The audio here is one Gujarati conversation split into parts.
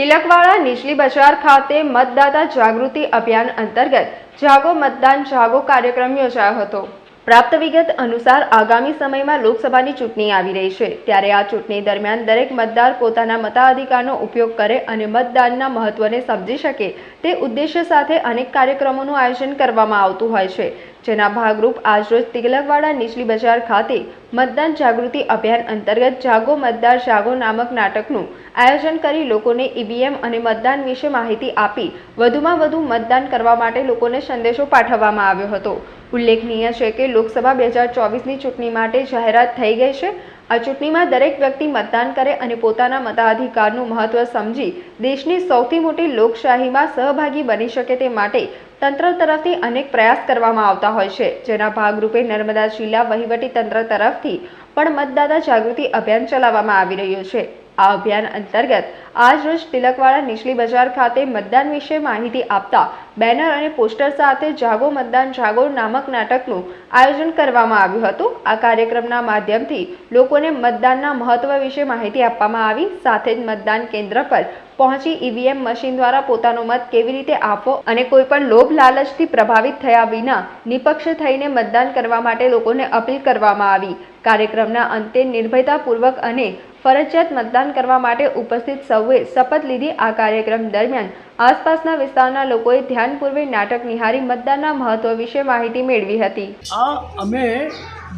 તિલકવાડા નીચલી બજાર ખાતે મતદાતા જાગૃતિ અભિયાન અંતર્ગત જાગો મતદાન જાગો કાર્યક્રમ યોજાયો હતો. પ્રાપ્ત વિગત અનુસાર આગામી સમયમાં લોકસભાની ચૂંટણી આવી રહી છે. ત્યારે આ ચૂંટણી દરમિયાન દરેક મતદાર પોતાના મતાધિકારનો ઉપયોગ કરે અને મતદાનના મહત્વને સમજી શકે તે ઉદ્દેશ્ય સાથે અનેક કાર્યક્રમોનું આયોજન કરવામાં આવતું હોય છે. જેના ભાગરૂપ આજરોજ તિલકવાડા નીચલી બજાર ખાતે મતદાન જાગૃતિ અભિયાન અંતર્ગત જાગો મતદાર જાગો નામક નાટકનું આયોજન કરી લોકોને ઈવીએમ અને મતદાન વિશે માહિતી આપી વધુમાં વધુ મતદાન કરવા માટે લોકોને સંદેશો પાઠવવામાં આવ્યો હતો. ઉલ્લેખનીય છે કે લોકસભા બે હજાર ચોવીસની ચૂંટણી માટે જાહેરાત થઈ ગઈ છે. આ ચૂંટણીમાં દરેક વ્યક્તિ મતદાન કરે અને પોતાના મતાધિકારનું મહત્વ સમજી દેશની સૌથી મોટી લોકશાહીમાં સહભાગી બની શકે તે માટે તંત્ર તરફથી અનેક પ્રયાસ કરવામાં આવતા હોય છે. જેના ભાગરૂપે નર્મદા જિલ્લા વહીવટી તંત્ર તરફથી પણ મતદાતા જાગૃતિ અભિયાન ચલાવવામાં આવી રહ્યું છે. આ અભિયાન અંતર્ગત આજ રોજ તિલકવાડા નીચલી બજાર ખાતે મતદાન વિશે માહિતી આપતા બેનર અને પોસ્ટર સાથે જાગો મતદાન જાગો નામક નાટકનું આયોજન કરવામાં આવ્યું હતું. આ કાર્યક્રમના માધ્યમથી લોકોને મતદાનના મહત્વ વિશે માહિતી આપવામાં આવી. સાથે જ મતદાન કેન્દ્ર પર પહોંચી ઈવીએમ મશીન દ્વારા પોતાનો મત કેવી રીતે આપવો અને કોઈ પણ લોભ લાલચથી પ્રભાવિત થયા વિના નિપક્ષ થઈને મતદાન કરવા માટે લોકોને અપીલ કરવામાં આવી. કાર્યક્રમના અંતે નિર્ભયતાપૂર્વક અને ફરજિયાત મતદાન કરવા માટે ઉપસ્થિત સૌએ શપથ લીધી આ કાર્યક્રમ દરમિયાન આસપાસના વિસ્તારના લોકોએ ધ્યાનપૂર્વક નાટક નિહાળી મતદાનના મહત્વ વિશે માહિતી મેળવી હતી. આ અમે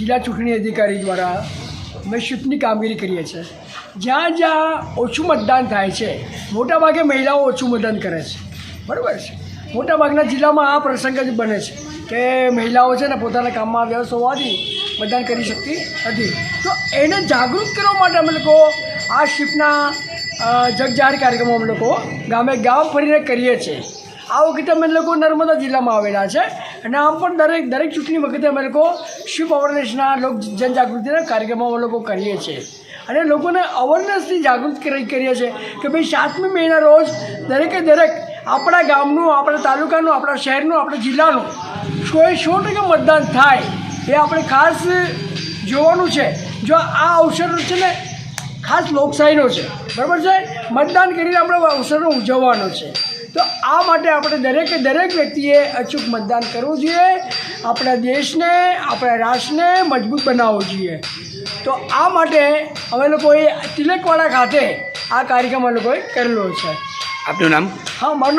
જિલ્લા ચૂંટણી અધિકારી દ્વારા અમે શિફ્ટની કામગીરી કરીએ છીએ. જ્યાં જ્યાં ઓછું મતદાન થાય છે, મોટાભાગે મહિલાઓ ઓછું મતદાન કરે છે. બરાબર છે? મોટાભાગના જિલ્લામાં આ પ્રસંગ જ બને છે કે મહિલાઓ છે ને પોતાના કામમાં વ્યસ્ત હોવાથી મતદાન કરી શકતી નથી. તો એને જાગૃત કરવા માટે અમે લોકો આ શિપના જગજાહેર કાર્યક્રમો અમે લોકો ગામે ગામ ફરીને કરીએ છીએ. આ વખતે અમે લોકો નર્મદા જિલ્લામાં આવેલા છે અને આમ પણ દરેક દરેક ચૂંટણી વખતે અમે લોકો શિપ અવેરનેસના લોક જનજાગૃતિના કાર્યક્રમો અમે લોકો કરીએ છીએ. અને લોકોને અવેરનેસથી જાગૃત કરી, કરીએ છીએ કે ભાઈ સાતમી મહિના રોજ દરેકે દરેક આપણા ગામનું, આપણા તાલુકાનું, આપણા શહેરનું, આપણા જિલ્લાનું સો સો ટકા મતદાન થાય એ આપણે ખાસ જોવાનું છે. જો આ અવસર છે ને ખાસ લોકશાહીનો છે. બરાબર છે? મતદાન કરીને આપણે અવસરનો ઉજવવાનો છે. તો આ માટે આપણે દરેકે દરેક વ્યક્તિએ અચૂક મતદાન કરવું જોઈએ. આપણા દેશને આપણા રાષ્ટ્રને મજબૂત બનાવવો જોઈએ. તો આ માટે અમે લોકોએ તિલકવાડા ખાતે આ કાર્યક્રમ અમે લોકોએ કરેલો છે. આપનું નામ? હા મારું